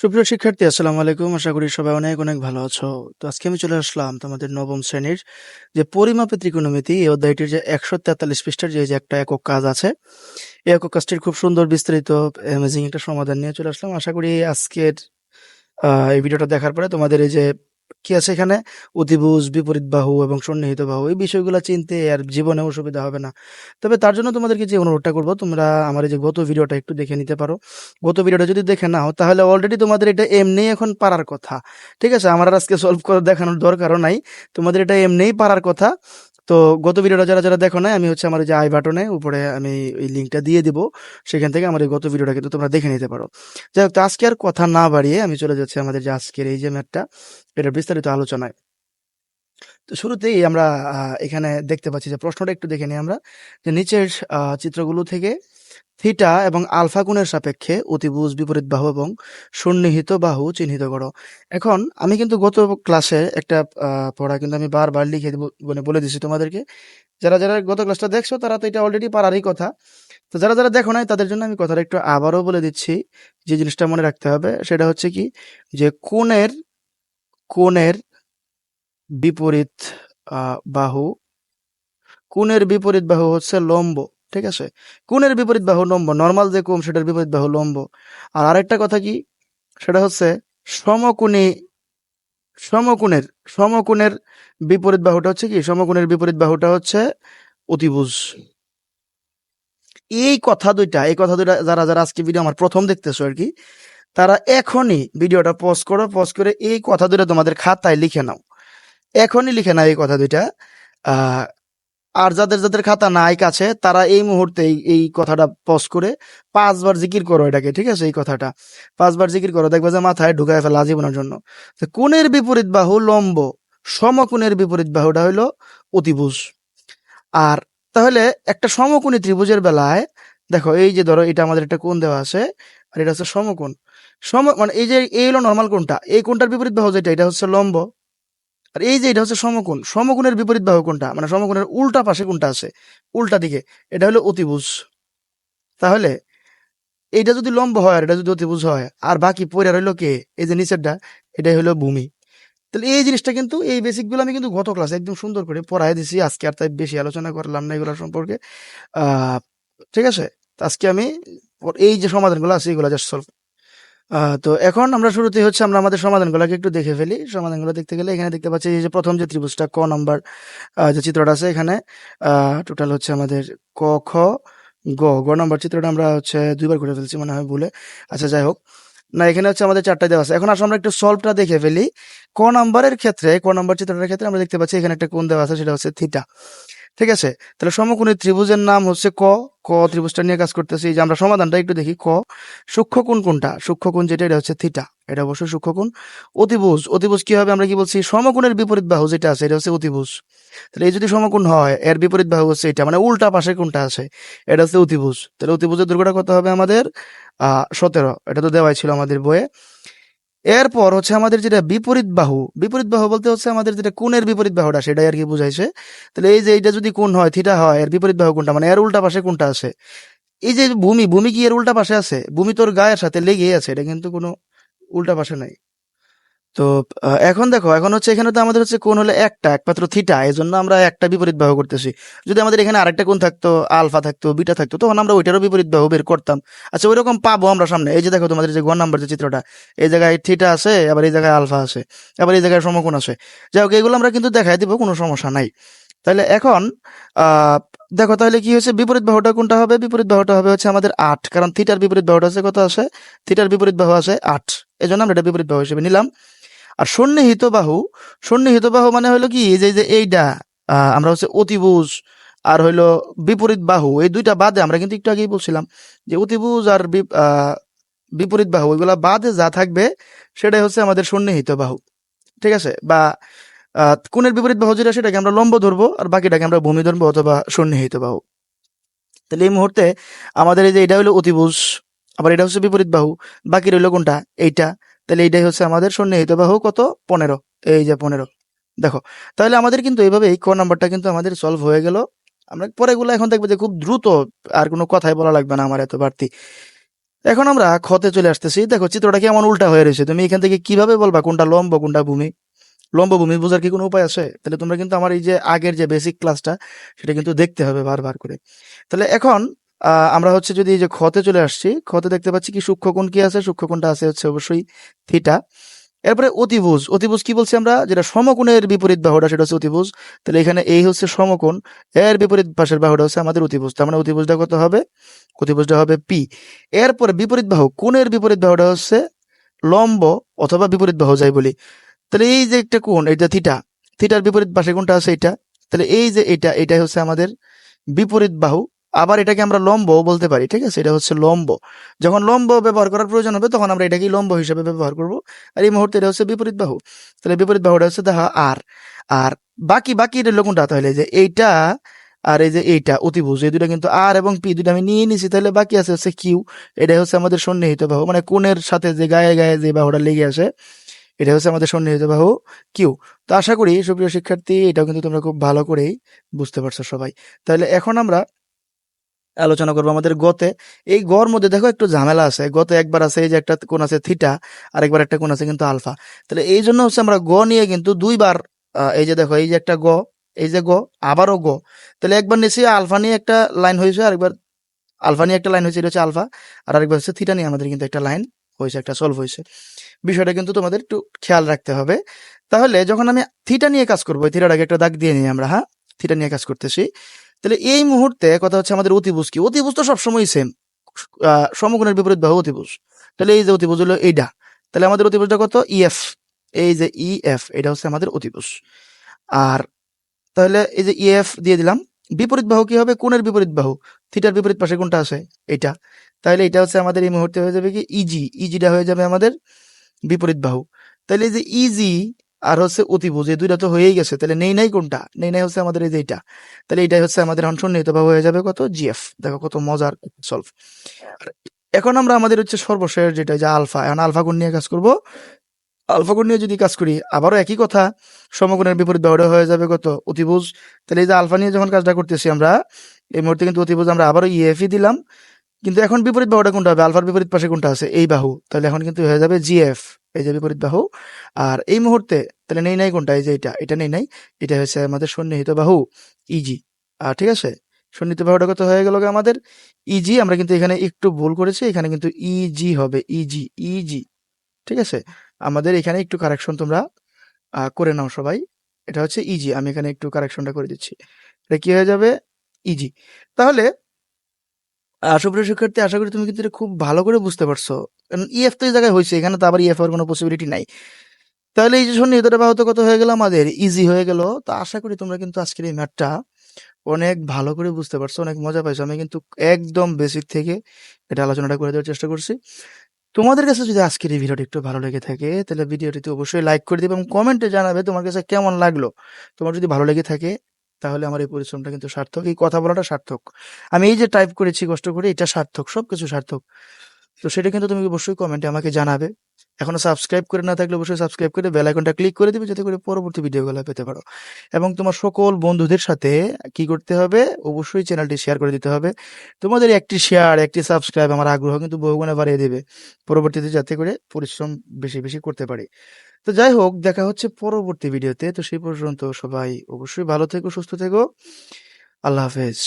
সুপ্রিয় শিক্ষার্থী, আসসালামু আলাইকুম। আশা করি সবাই অনেক অনেক ভালো আছো। তো আজকে আমি চলে আসলাম তোমাদের নবম শ্রেণির যে পরিমাপে ত্রিকোণমিতি এই অধ্যায়টির যে একশো তেতাল্লিশ পৃষ্ঠার যে একটা একক কাজ আছে। এই একক কাজটির খুব সুন্দর বিস্তারিত অ্যামেজিং একটা সমাধান নিয়ে চলে আসলাম। আশা করি আজকের এই ভিডিওটা দেখার পরে তোমাদের এই যে কি আছে এখানে? অতিভুজ, বিপরীত বাহু এবং সন্নিহিত বাহু। এই বিষয়গুলো চিনতে আর জীবনে অসুবিধা হবে না। তবে তার জন্য তোমাদেরকে যে অনুরোধটা করব, তোমরা আমার এই যে গত ভিডিওটা একটু দেখে নিতে পারো। গত ভিডিওটা যদি দেখে নাও, তাহলে অলরেডি তোমাদের এটা এমনিই এখন পারার কথা। ঠিক আছে? আমার আজকে সলভ করে দেখানোর দরকারও নাই। তোমাদের এটা এমনিই পারার কথা। তো গত ভিডিওটা যারা যারা দেখো নাই, আমি হচ্ছে আমার যে আই বাটনে উপরে আমি এই লিঙ্কটা দিয়ে দিব, সেখান থেকে আমার এই গত ভিডিওটা কিন্তু তোমরা দেখে নিতে পারো। যাই হোক, তো আজকে আর কথা না বাড়িয়ে আমি চলে যাচ্ছি আমাদের যে আজকের এই যে ম্যাটটা এটা বিস্তারিত আলোচনায়। তো শুরুতেই আমরা এখানে দেখতে পাচ্ছি যে প্রশ্নটা একটু দেখে নিই আমরা, যে নিচের চিত্রগুলো থেকে থিটা এবং আলফা কোণের সাপেক্ষে অতিভুজ বিপরীত বাহু এবং সন্নিহিত বাহু চিহ্নিত করো। এখন আমি কিন্তু গত ক্লাসে একটা পড়া কিন্তু আমি বারবার লিখে মানে বলে দিছি তোমাদেরকে। যারা যারা গত ক্লাসটা দেখছ তারা তো এটা অলরেডি পারারই কথা। তো যারা যারা দেখো নাই তাদের জন্য আমি কথাটা একটু আবারও বলে দিচ্ছি। যে জিনিসটা মনে রাখতে হবে সেটা হচ্ছে কি? যে কোণের কোণের বিপরীত বাহু, কোণের বিপরীত বাহু হচ্ছে লম্ব। ঠিক আছে? কোণের বিপরীত বাহু লম্ব নর্মাল যে কোণ সেটার বিপরীত বাহু লম্ব। আর আরেকটা কথা কি? সেটা হচ্ছে সমকোণী, সমকোণের সমকোণের বিপরীত বাহুটা হচ্ছে কি? সমকোণের বিপরীত বাহুটা হচ্ছে অতিভুজ। এই কথা দুইটা, এই কথা দুইটা যারা যারা আজকে ভিডিও আমার প্রথম দেখতেছো আর কি, তারা এখনই ভিডিওটা পজ করো পজ করে এই কথা দুইটা তোমাদের খাতায় লিখে নাও। এখনই লিখে নাও এই কথা দুইটা। আর যাদের যাদের খাতা নাই কাছে, তারা এই মুহূর্তে এই- কথাটা পজ করে পাঁচবার জিকির করো এটাকে, ঠিক আছে? এই কথাটা। পাঁচবার জিকির করো, দেখবে যে মাথায় ঢুকায় ফেলা জীবনের জন্য। তো কোণের বিপরীত বাহু লম্ব, সমকোণের বিপরীত বাহুটা হইল অতিভুজ। আর তাহলে একটা সমকোণী ত্রিভুজের বেলায়, দেখো এই যে ধরো এটা আমাদের একটা কোণ দেওয়া আছে, আর এটা হচ্ছে সমকোণ। সম মানে এই যে, এই হলো নর্মাল কোণটা। এই কোণটার বিপরীত বাহু যেটা, এটা হচ্ছে লম্ব। আর এই যে এটা হচ্ছে সমকোণ, সমকোণের বিপরীত বাহু কোনটা? মানে সমকোণের উল্টা পাশে কোনটা আছে? উল্টা দিকে, এটা হলো অতিভুজ। তাহলে এইটা যদি লম্ব হয় আর এটা যদি অতিভুজ হয়, আর বাকি পরে রইল কে? এই যে নিচেরটা, এটাই হলো ভূমি। তাহলে এই জিনিসটা কিন্তু, এই বেসিকগুলো আমি কিন্তু গত ক্লাসে একদম সুন্দর করে পড়াই দিছি, আজকে আর তাই বেশি আলোচনা করলাম না এগুলো সম্পর্কে। ঠিক আছে? আজকে আমি, এই যে সমাধানগুলো আছে, এগুলো জাস্ট সলভ তো এখন আমরা শুরুতে হচ্ছে আমরা আমাদের সমাধানগুলোকে একটু দেখে ফেলি। সমাধানগুলো দেখতে গেলে এখানে দেখতে পাচ্ছি এই যে প্রথম যে ত্রিভুজটা, ক নাম্বার যে চিত্রটা আছে এখানে টোটাল হচ্ছে আমাদের ক, খ, গ। গ নাম্বার চিত্রটা আমরা হচ্ছে দুইবার করে ফেলছি মনে হয় ভুলে। আচ্ছা যাই হোক। না, এখানে হচ্ছে আমাদের চারটা দেওয়া আছে। এখন আসলে আমরা একটু সলভটা দেখে ফেলি। ক নাম্বারের ক্ষেত্রে, ক নাম্বার চিত্রটার ক্ষেত্রে আমরা দেখতে পাচ্ছি এখানে একটা কোণ দেওয়া আছে, সেটা হচ্ছে থিটা ঠিক আছে? তাহলে সমকোণী ত্রিভুজের নাম হচ্ছে ক। ক ত্রিভুজটা নিয়ে কাজ করতেছি। যে আমরা সমাধানটা একটু দেখি। ক। সূক্ষ্মকোণ কোনটা সূক্ষ্মকোণ যেটা, এটা হচ্ছে থিটা এটা অবশ্যই সূক্ষ্মকোণ। অতিভুজ। অতিভুজ কি হবে? আমরা কি বলছি? সমকোণের বিপরীত বাহু যেটা আছে, এটা হচ্ছে অতিভুজ। তাহলে এই যদি সমকোণ হয়, এর বিপরীত বাহু হচ্ছে এটা। মানে উল্টা পাশে কোনটা আছে। এটা হচ্ছে অতিভুজ। তাহলে অতিভুজের দৈর্ঘ্যটা কত হবে আমাদের? আহ, সতেরো। এটা তো দেওয়াই ছিল আমাদের বইয়ে। এরপর হচ্ছে আমাদের যেটা বিপরীত বাহু বিপরীত বাহু বলতে হচ্ছে আমাদের যেটা কোণের বিপরীত বাহুটা, সেটাই আর কি বুঝাইছে। তাহলে এই যে এইটা যদি কোণ হয়, থিটা হয়, এর বিপরীত বাহু কোনটা? মানে এর উল্টা পাশে কোনটা আছে? এই যে ভূমি ভূমি কি এর উল্টা পাশে আছে? ভূমি তোর গায়ের সাথে লেগেই আছে, এটা কিন্তু কোনো উল্টা পাশে নাই। তো এখন দেখো, এখন হচ্ছে এখানে তো আমাদের হচ্ছে কোণ হলো একটা, একমাত্র থিটা এই জন্য আমরা একটা বিপরীত বাহু করতেছি। যদি আমাদের এখানে আরেকটা কোণ থাকতো, আলফা থাকতো, বিটা থাকতো, তখন আমরা ওইটারও বিপরীত বাহু বের করতাম। আচ্ছা ওইরকম পাবো আমরা সামনে। এই যে দেখো তোমাদের যে গ নাম্বার যে চিত্রটা, এই জায়গায় থিটা আছে, আবার এই জায়গায় আলফা আছে, আবার এই জায়গায় সমকোণ আছে। যাই হোক, এগুলো আমরা কিন্তু দেখাই দিব, কোনো সমস্যা নাই। তাহলে এখন দেখো তাহলে কি হয়েছে? বিপরীত বাহুটা কোনটা হবে? বিপরীত বাহুটা হবে হচ্ছে আমাদের আট, কারণ থিটার বিপরীত বাহুটা আছে কত আছে? থিটার বিপরীত বাহু আছে আট। এই জন্য আমরা এটা বিপরীত বাহু হিসেবে নিলাম। আর সন্নিহিত বাহু সন্নিহিত বাহু মানে হলো কি? যে যে এইটা আমরা হচ্ছে অতিভুজ আর হইল বিপরীত বাহু। এই দুইটা বাদে আমরা কিন্তু একটু আগেই বলছিলাম যে অতিভুজ আর বিপরীত বাহু, এগুলা বাদে যা থাকবে সেটাই হচ্ছে আমাদের সন্নিহিত বাহু ঠিক আছে? বা কোণের বিপরীত বাহু যেটা, সেটাকে আমরা লম্ব ধরবো আর বাকিটাকে আমরা ভূমি ধরবো অথবা সন্নিহিত বাহু তাহলে এই মুহূর্তে আমাদের এই যে এটা হলো অতিভুজ, আবার এটা হচ্ছে বিপরীত বাহু বাকি রইল কোনটা? এইটা তাহলে এইটাই হচ্ছে আমাদের সন্নিহিত বাহু কত? পনেরো। এই যে পনেরো। দেখো, তাহলে আমাদের কিন্তু এইভাবে এই ক নাম্বারটা কিন্তু আমাদের সলভ হয়ে গেল। আমরা পরেগুলো এখন দেখব যে খুব দ্রুত আর কোনো কথাই বলা লাগবে না আমার এত বাড়তি। এখন আমরা ক্ষতে চলে আসতেছি। দেখো, চিত্রটা কেমন উল্টা হয়ে রয়েছে। তুমি এখান থেকে কীভাবে বলবা কোনটা লম্ব, কোনটা ভূমি? লম্ব ভূমি বোঝার কি কোনো উপায় আছে? তাহলে তোমরা কিন্তু আমার এই যে আগের যে বেসিক ক্লাসটা সেটা কিন্তু দেখতে হবে বারবার করে। তাহলে এখন আমরা হচ্ছে যদি এই যে খতে চলে আসছি খতে দেখতে পাচ্ছি কি সূক্ষ্মকোণ কি আছে? সূক্ষ্মকোণটা আছে হচ্ছে অবশ্যই থিটা। এরপরে অতিভুজ অতিভুজ কি বলছি আমরা? যেটা সমকোণের বিপরীত বাহুটা, সেটা হচ্ছে অতিভুজ। তাহলে এখানে এই হচ্ছে সমকোণ, এর বিপরীত পাশের বাহুটা হচ্ছে আমাদের অতিভুজ। তার মানে অতিভুজটা কত হবে? অতিভুজটা হবে পি এরপরে বিপরীত বাহু, কোণের বিপরীত বাহুটা হচ্ছে লম্ব অথবা বিপরীত বাহু যাই বলি। তাহলে এই যে একটা কোণ, এটা থিটা। থিটার বিপরীত পাশে কোনটা আছে এটা। তাহলে এই যে এটা, এটাই হচ্ছে আমাদের বিপরীত বাহু। আবার এটাকে আমরা লম্ব বলতে পারি, ঠিক আছে? এটা হচ্ছে লম্ব। যখন লম্ব ব্যবহার করার প্রয়োজন হবে, তখন আমরা এটাকে লম্ব হিসেবে ব্যবহার করব। আর এই মুহূর্তে এটা হচ্ছে বিপরীত বাহু। তাহলে বিপরীত বাহুটা হচ্ছে দেখা আর। আর বাকি বাকি এটা কোনটা তাহলে যে এইটা আর এই যে এইটা, অতিভুজ। এই দুটা কিন্তু আর এবং পি দুটা আমি নিয়ে নিছি। তাহলে বাকি আছে হচ্ছে কিউ। এটাই হচ্ছে আমাদের সন্নিহিত বাহু। মানে কোণের সাথে যে গায়ে গায়ে যে বাহুটা লেগে আসে এটা হচ্ছে আমাদের সন্নিহিত বাহু কিউ। তো আশা করি সুপ্রিয় শিক্ষার্থী, এটাও কিন্তু তোমরা খুব ভালো করেই বুঝতে পারছ সবাই। তাহলে এখন আমরা আলোচনা করব আমাদের গতে। এই গর মধ্যে দেখো একটু ঝামেলা আছে। গতে একবার আছে এই যে একটা কোন আছে থিটা আর একবার একটা কোন আছে কিন্তু আলফা। তাহলে এই জন্য হচ্ছে আমরা গ নিয়ে কিন্তু দুইবার এই যে দেখো, এই যে একটা গ, এই যে গ, আবারও গ। তাহলে একবার নিচে আলফা নিয়ে একটা লাইন হয়েছে, আরেকবার আলফা নিয়ে একটা লাইন হয়েছে, এটা হচ্ছে আলফা, আর আরেকবার হচ্ছে থিটা নিয়ে আমাদের কিন্তু একটা লাইন হয়েছে, একটা সলভ হয়েছে। বিষয়টা কিন্তু তোমাদের একটু খেয়াল রাখতে হবে। তাহলে যখন আমি থিটা নিয়ে কাজ করব থিটাটাকে একটা দাগ দিয়ে নিই আমরা হ্যাঁ? থিটা নিয়ে কাজ করতেছি। তাহলে এই মুহূর্তে কথা হচ্ছে আমাদের অতিভুজ কি? অতিভুজ তো সবসময় সেম সমকোণের বিপরীত বাহু অতিভুজ। তাহলে এই যে অতিভুজ হলো এইটা তাহলে আমাদের অতিভুজটা কত? ইএফ এই যে ইএফ এটা হচ্ছে আমাদের অতিভুজ। আর তাহলে এই যে ইএফ দিয়ে দিলাম। বিপরীত বাহু কি হবে? কোণের বিপরীত বাহু। থিটার বিপরীত পাশে কোনটা আছে এটা তাহলে এটা হচ্ছে আমাদের এই মুহূর্তে হয়ে যাবে কি? ইজি ইজিটা হয়ে যাবে আমাদের বিপরীত বাহু। তাহলে এই যে ইজি আর হচ্ছে অতিভুজ এই দুইটা তো হয়েই গেছে, তাহলে নেই নাই কোনটা? নেই নাই হচ্ছে আমাদের এই যে এটা তাহলে এটাই হচ্ছে আমাদের বাহু হয়ে যাবে কত? জিএফ দেখো কত মজার সলভ এখন আমরা আমাদের হচ্ছে সর্বশেষ যেটা, যে আলফা। এখন আলফা কোণ নিয়ে কাজ করব? আলফা গুণ নিয়ে যদি কাজ করি, আবারও একই কথা, সমকোণের বিপরীত বাহুটা হয়ে যাবে কত? অতিভুজ। তাহলে এই যে আলফা নিয়ে যখন কাজটা করতেছি আমরা, এই মুহূর্তে কিন্তু অতিভুজ আমরা আবারও ইএফই দিলাম। কিন্তু এখন বিপরীত বাহুটা কোনটা হবে? আলফার বিপরীত পাশে কোনটা আছে? এই বাহু। তাহলে এখন কিন্তু হয়ে যাবে জিএফ এই যে বিপরীত বাহু। আর এই মুহূর্তে তাহলে নেই নাই কোনটা? এই যে এটা এটা নেই নাই, এটা হচ্ছে আমাদের সন্নিহিত বাহু ইজি আর ঠিক আছে? সন্নিহিত বাহুটা কত হয়ে গেল আমাদের? ইজি আমরা কিন্তু এখানে একটু ভুল করেছি, এখানে কিন্তু ইজি হবে ইজি ইজি ঠিক আছে? আমাদের এখানে একটু কারেকশন তোমরা করে নাও সবাই। এটা হচ্ছে ইজি আমি এখানে একটু কারেকশনটা করে দিচ্ছি। এটা কি হয়ে যাবে? ইজি তাহলে সুপ্রিয় শিক্ষার্থী, আশা করি তুমি কিন্তু এটা খুব ভালো করে বুঝতে পারছ। কারণ ইএফ তো এই জায়গায় হয়েছে, এখানে তো আবার ইএফ এর কোনো পসিবিলিটি নাই। তাহলে এই যে সন্নিহিতটা বাহুত কত হয়ে গেল আমাদের ইজি হয়ে গেল। তো আশা করি তোমরা কিন্তু আজকের এই ম্যাথটা অনেক ভালো করে বুঝতে পারছ, অনেক মজা পাইছো। আমি কিন্তু একদম বেসিক থেকে এটা আলোচনাটা করে দেওয়ার চেষ্টা করছি। তোমাদের কাছে যদি আজকের এই ভিডিওটি একটু ভালো লেগে থাকে, তাহলে ভিডিওটিতে অবশ্যই লাইক করে দিবে এবং কমেন্টে জানাবে তোমার কাছে কেমন লাগল। তোমার যদি ভালো লেগে থাকে তাহলে আমার এই পরিশ্রমটা কিন্তু সার্থক। এই কথা বলাটা সার্থক। আমি এই যে টাইপ করেছি কষ্ট করে, এটা সার্থক, সবকিছু সার্থক। তো সেটা কিন্তু তুমি অবশ্যই কমেন্টে আমাকে জানাবে। এখনও সাবস্ক্রাইব করে না থাকলে অবশ্যই সাবস্ক্রাইব করে বেল আইকনটা ক্লিক করে দিবে যাতে করে পরবর্তী ভিডিওগুলো পেতে পারো। এবং তোমার সকল বন্ধুদের সাথে কি করতে হবে অবশ্যই চ্যানেলটি শেয়ার করে দিতে হবে। তোমাদের একটি শেয়ার একটি সাবস্ক্রাইব আমার আগ্রহ কিন্তু বহুগুণে বাড়িয়ে দেবে। পরবর্তীতে যাতে করে পরিশ্রম বেশি বেশি করতে পারি। তো যাই হোক, দেখা হচ্ছে পরবর্তী ভিডিওতে তো সেই পর্যন্ত সবাই অবশ্যই ভালো থেকো, সুস্থ থেকো। আল্লাহ হাফেজ।